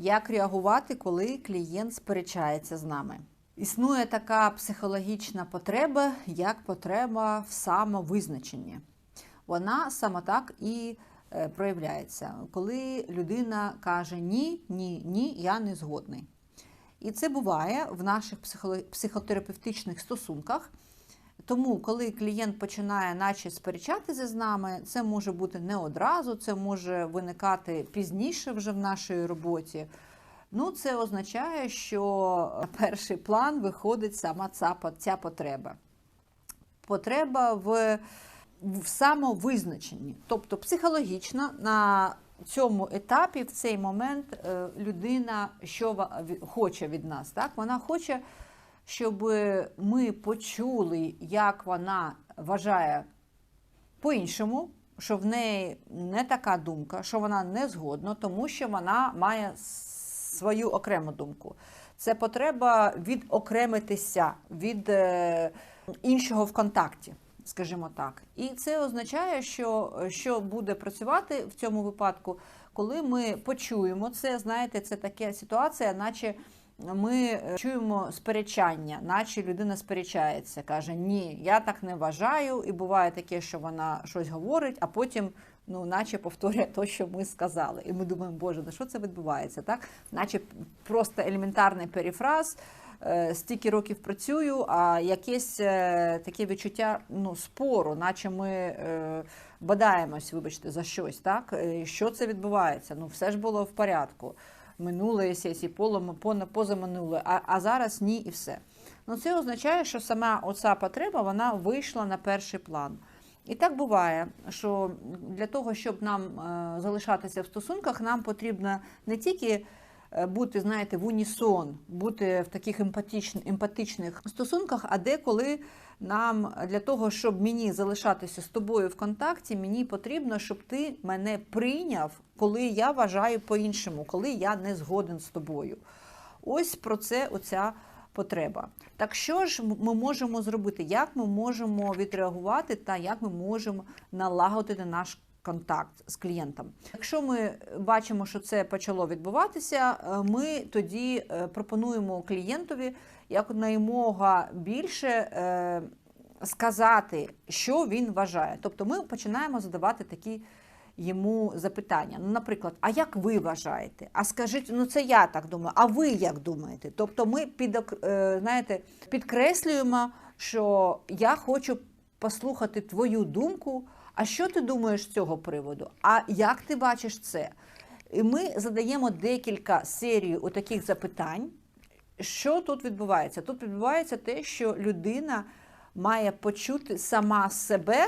Як реагувати, коли клієнт сперечається з нами? Існує така психологічна потреба, як потреба в самовизначенні. Вона саме так і е, проявляється, коли людина каже ні, ні, ні, я не згодний. І це буває в наших психотерапевтичних стосунках. Тому, коли клієнт починає наче сперечатися з нами, це може бути не одразу, це може виникати пізніше вже в нашій роботі. Ну, це означає, що на перший план виходить сама ця, ця потреба. Потреба в, в самовизначенні. Тобто психологічно на цьому етапі, в цей момент, е, людина що хоче від нас. Так? Вона хоче, щоб ми почули, як вона вважає по-іншому, що в неї не така думка, що вона не згодна, тому що вона має свою окрему думку. Це потреба відокремитися від е, іншого в контакті, скажімо так. І це означає, що, що буде працювати в цьому випадку, коли ми почуємо це, знаєте, це така ситуація, наче ми е, чуємо сперечання, наче людина сперечається, каже: Ні, я так не вважаю. І буває таке, що вона щось говорить, а потім, ну, наче повторює те, що ми сказали. І ми думаємо, Боже, на що це відбувається? Так? Наче просто елементарний перефраз. е, Стільки років працюю, а якесь е, таке відчуття ну, спору, наче ми бодаємось, вибачте, за щось. Так? Що це відбувається? Ну, все ж було в порядку минулої сесії, позаминулої, а, а зараз ні і все. Ну, це означає, що сама оця потреба вона вийшла на перший план. І так буває, що для того, щоб нам е, залишатися в стосунках, нам потрібно не тільки бути, знаєте, в унісон, бути в таких емпатичних стосунках, а деколи нам для того, щоб мені залишатися з тобою в контакті, мені потрібно, щоб ти мене прийняв, коли я вважаю по-іншому, коли я не згоден з тобою. Ось про це оця потреба. Так що ж ми можемо зробити? Як ми можемо відреагувати та як ми можемо налагодити наш контакт з клієнтом? Якщо ми бачимо, що це почало відбуватися, е, ми тоді е, пропонуємо клієнтові якнаймога більше е, сказати, що він вважає. Тобто ми починаємо задавати такі йому запитання. Ну, наприклад, а як ви вважаєте? А скажіть, ну це я так думаю, а ви як думаєте? Тобто ми під, знаєте, підкреслюємо, що я хочу послухати твою думку. А що ти думаєш з цього приводу? А як ти бачиш це? І ми задаємо декілька серій таких запитань. Що тут відбувається? Тут відбувається те, що людина має почути сама себе,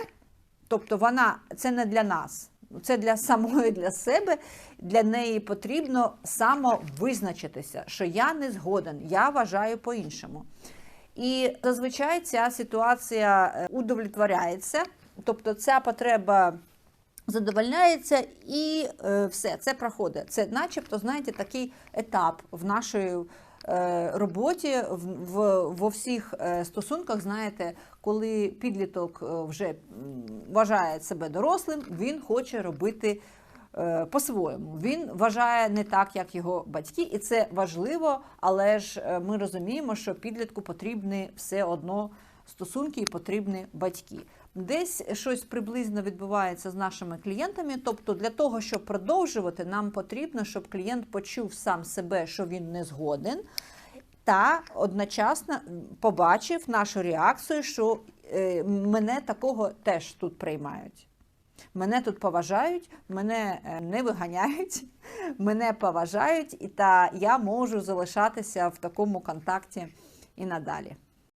тобто вона це не для нас, це для самої для себе. Для неї потрібно самовизначитися, що я не згоден, я вважаю по-іншому. І зазвичай ця ситуація е, удовлетворяється, тобто ця потреба задовольняється і е, все, це проходить. Це, начебто, знаєте, такий етап в нашій е, роботі, в, в, во всіх е, стосунках, знаєте, коли підліток вже вважає себе дорослим, він хоче робити по-своєму. Він вважає не так, як його батьки, і це важливо, але ж ми розуміємо, що підлітку потрібні все одно стосунки і потрібні батьки. Десь щось приблизно відбувається з нашими клієнтами. Тобто, для того, щоб продовжувати, нам потрібно, щоб клієнт почув сам себе, що він не згоден, та одночасно побачив нашу реакцію, що е, мене такого теж тут приймають. Мене тут поважають, мене е, не виганяють, мене поважають, і та я можу залишатися в такому контакті і надалі.